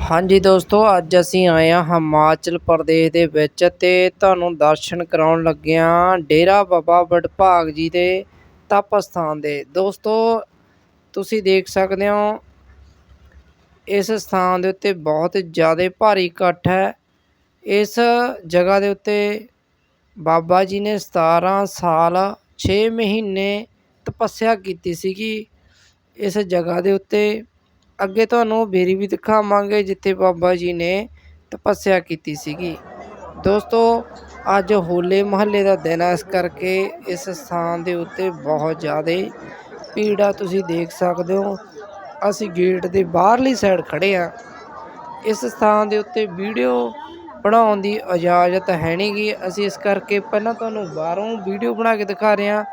ਹਾਂਜੀ ਦੋਸਤੋ, ਅੱਜ ਅਸੀਂ ਆਏ ਹਾਂ ਹਿਮਾਚਲ ਪ੍ਰਦੇਸ਼ ਦੇ ਵਿੱਚ ਤੇ ਤੁਹਾਨੂੰ ਦਰਸ਼ਨ ਕਰਾਉਣ ਲੱਗੇ ਹਾਂ ਡੇਰਾ ਬਾਬਾ ਵਡਭਾਗ ਜੀ ਦੇ ਤਪ ਸਥਾਨ ਦੇ। ਦੋਸਤੋ, ਤੁਸੀਂ ਦੇਖ ਸਕਦੇ ਹੋ, ਇਸ ਸਥਾਨ ਦੇ ਉੱਤੇ ਬਹੁਤ ਜ਼ਿਆਦਾ ਭਾਰੀ ਇਕੱਠ ਹੈ। ਇਸ ਜਗ੍ਹਾ ਦੇ ਉੱਤੇ ਬਾਬਾ ਜੀ ਨੇ 17 ਸਾਲ 6 ਮਹੀਨੇ ਤਪੱਸਿਆ ਕੀਤੀ ਸੀਗੀ। ਇਸ ਜਗ੍ਹਾ ਦੇ ਉੱਤੇ ਅੱਗੇ ਤੁਹਾਨੂੰ ਬੇਰੀ ਵੀ ਦਿਖਾਵਾਂਗੇ, ਜਿੱਥੇ ਬਾਬਾ ਜੀ ਨੇ ਤਪੱਸਿਆ ਕੀਤੀ ਸੀਗੀ। ਦੋਸਤੋ, ਅੱਜ ਹੋਲੇ ਮਹੱਲੇ ਦਾ ਦਿਨ ਹੈ ਇਸ ਕਰਕੇ ਇਸ ਸਥਾਨ ਦੇ ਉੱਤੇ ਬਹੁਤ ਜ਼ਿਆਦਾ ਭੀੜ ਆ ਤੁਸੀਂ ਦੇਖ ਸਕਦੇ ਹੋ। ਅਸੀਂ ਗੇਟ ਦੇ ਬਾਹਰਲੀ ਸਾਈਡ ਖੜੇ ਆ ਇਸ ਸਥਾਨ ਦੇ ਉੱਤੇ ਵੀਡੀਓ ਬਣਾਉਣ ਦੀ ਇਜਾਜ਼ਤ ਹੈ ਨਹੀਂਗੀ ਅਸੀਂ ਇਸ ਕਰਕੇ ਪਹਿਲਾਂ ਤੁਹਾਨੂੰ ਬਾਹਰੋਂ ਵੀਡੀਓ ਬਣਾ ਕੇ ਦਿਖਾ ਰਹੇ ਹਾਂ।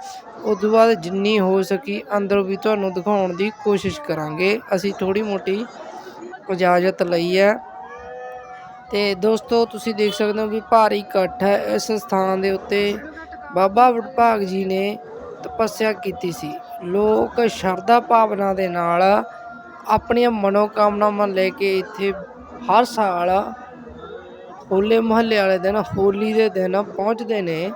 ਉਸ ਤੋਂ ਬਾਅਦ ਜਿੰਨੀ ਹੋ ਸਕੀ ਅੰਦਰੋਂ ਵੀ ਤੁਹਾਨੂੰ ਦਿਖਾਉਣ ਦੀ ਕੋਸ਼ਿਸ਼ ਕਰਾਂਗੇ। ਅਸੀਂ ਥੋੜੀ ਮੋਟੀ ਇਜਾਜ਼ਤ ਲਈ ਹੈ। ਤੇ ਦੋਸਤੋ, ਤੁਸੀਂ ਦੇਖ ਸਕਦੇ ਹੋ ਵੀ ਭਾਰੀ ਇਕੱਠ ਹੈ। ਇਸ ਸਥਾਨ ਦੇ ਉੱਤੇ ਬਾਬਾ ਵਡਭਾਗ ਜੀ ਨੇ ਤਪੱਸਿਆ ਕੀਤੀ ਸੀ। ਲੋਕ ਸ਼ਰਧਾ ਭਾਵਨਾ ਦੇ ਨਾਲ ਆਪਣੀਆਂ ਮਨੋਕਾਮਨਾਵਾਂ ਲੈ ਕੇ ਇੱਥੇ ਹਰ ਸਾਲ ਹੋਲੇ ਮਹੱਲੇ ਵਾਲੇ ਦਿਨ, ਹੋਲੀ ਦੇ ਦਿਨ ਪਹੁੰਚਦੇ ਨੇ।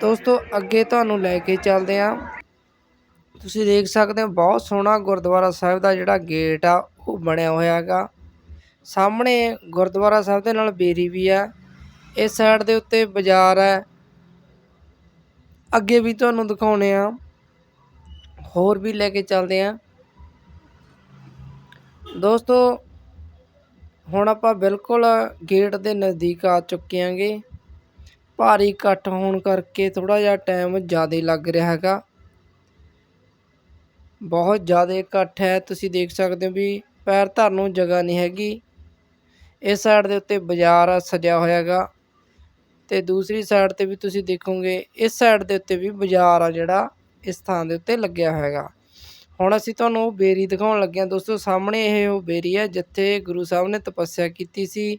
ਦੋਸਤੋ, ਅੱਗੇ ਤੁਹਾਨੂੰ ਲੈ ਕੇ ਚੱਲਦੇ ਆ ਤੁਸੀਂ ਦੇਖ ਸਕਦੇ ਹੋ, ਬਹੁਤ ਸੋਹਣਾ ਗੁਰਦੁਆਰਾ ਸਾਹਿਬ ਦਾ ਜਿਹੜਾ ਗੇਟ ਆ, ਉਹ ਬਣਿਆ ਹੋਇਆ ਹੈਗਾ। ਸਾਹਮਣੇ ਗੁਰਦੁਆਰਾ ਸਾਹਿਬ ਦੇ ਨਾਲ ਬੇਰੀ ਵੀ ਆ ਇਸ ਸਾਈਡ ਦੇ ਉੱਤੇ ਬਾਜ਼ਾਰ ਹੈ। ਅੱਗੇ ਵੀ ਤੁਹਾਨੂੰ ਦਿਖਾਉਣੇ ਆ ਹੋਰ ਵੀ ਲੈ ਕੇ ਚੱਲਦੇ ਆ ਦੋਸਤੋ ਹੁਣ ਆਪਾਂ ਬਿਲਕੁਲ ਗੇਟ ਦੇ ਨਜ਼ਦੀਕ ਆ ਚੁੱਕੇ ਆਂਗੇ। ਭਾਰੀ ਇਕੱਠ ਹੋਣ ਕਰਕੇ ਥੋੜ੍ਹਾ ਜਿਹਾ ਟਾਈਮ ਜ਼ਿਆਦਾ ਲੱਗ ਰਿਹਾ ਹੈਗਾ। ਬਹੁਤ ਜ਼ਿਆਦਾ ਇਕੱਠ ਹੈ। ਤੁਸੀਂ ਦੇਖ ਸਕਦੇ ਹੋ ਵੀ ਪੈਰ ਧਰਨ ਨੂੰ ਜਗ੍ਹਾ ਨਹੀਂ ਹੈਗੀ। ਇਸ ਸਾਈਡ ਦੇ ਉੱਤੇ ਬਾਜ਼ਾਰ ਸਜਿਆ ਹੋਇਆ ਹੈਗਾ। ਤੇ ਦੂਸਰੀ ਸਾਈਡ ਤੇ ਵੀ ਤੁਸੀਂ ਦੇਖੋਗੇ, ਇਸ ਸਾਈਡ ਦੇ ਉੱਤੇ ਵੀ ਬਾਜ਼ਾਰ ਆ ਜਿਹੜਾ, ਇਸ ਥਾਂ ਦੇ ਉੱਤੇ ਲੱਗਿਆ ਹੋਇਆ ਹੁਣ ਅਸੀਂ ਤੁਹਾਨੂੰ ਉਹ ਬੇਰੀ ਦਿਖਾਉਣ ਲੱਗੇ ਹਾਂ। ਦੋਸਤੋ, ਸਾਹਮਣੇ ਇਹ ਉਹ ਬੇਰੀ ਹੈ ਜਿੱਥੇ ਗੁਰੂ ਸਾਹਿਬ ਨੇ ਤਪੱਸਿਆ ਕੀਤੀ ਸੀ।